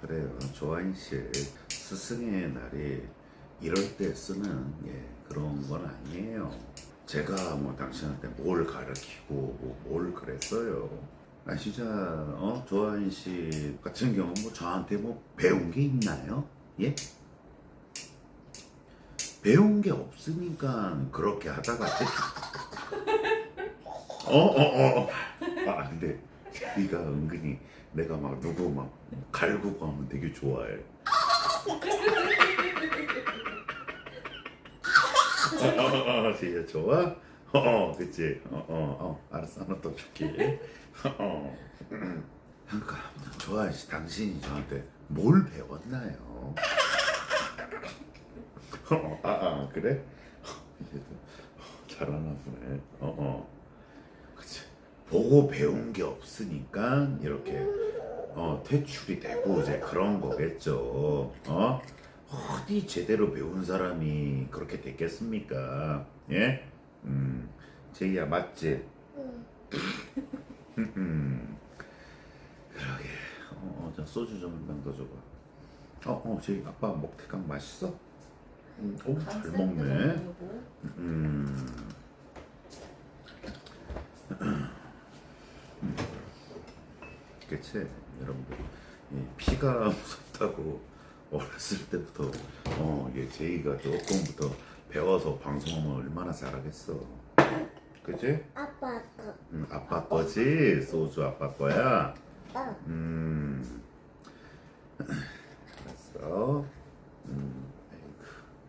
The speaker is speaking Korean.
그래요. 조아인 씨 스승의 날이 이럴 때 쓰는 예, 그런 건 아니에요. 제가 뭐 당신한테 뭘 가르치고 뭐 뭘 그랬어요. 아 진짜 어 조아인 씨 같은 경우 뭐 저한테 뭐 배운 게 있나요? 예? 배운 게 없으니까 그렇게 하다가 어어 어 어, 아 근데 네가 은근히 내가 막 누구 막 갈구고 하면 되게 좋아해. 어, 어, 어, 진짜 좋아? 어, 어, 그치? 어, 어, 어, 알았어, 하나 더 줄게. 어, 어. 그러니까 좋아해, 당신이 저한테 뭘 배웠나요? 어, 아, 아, 그래? 잘하나 보네. 어, 어. 그치. 보고 배운 게 없으니까 이렇게 어, 퇴출이 되고 이제 그런 거겠죠. 어? 어디 제대로 배운 사람이 그렇게 됐겠습니까? 예? 음, 제이야 맞지? 음, 그러게. 어, 어, 자 소주 좀 한병더 줘봐. 어, 어, 제이 아빠 먹태강 맛있어? 음, 어, 잘 먹네. 음. 그치 여러분들 이 피가 무섭다고 어렸을 때부터 어 이게 제이가 조금부터 배워서 방송하면 얼마나 잘하겠어 그치? 아빠 거. 음, 아빠 거지 소주 아빠 거야 어. 음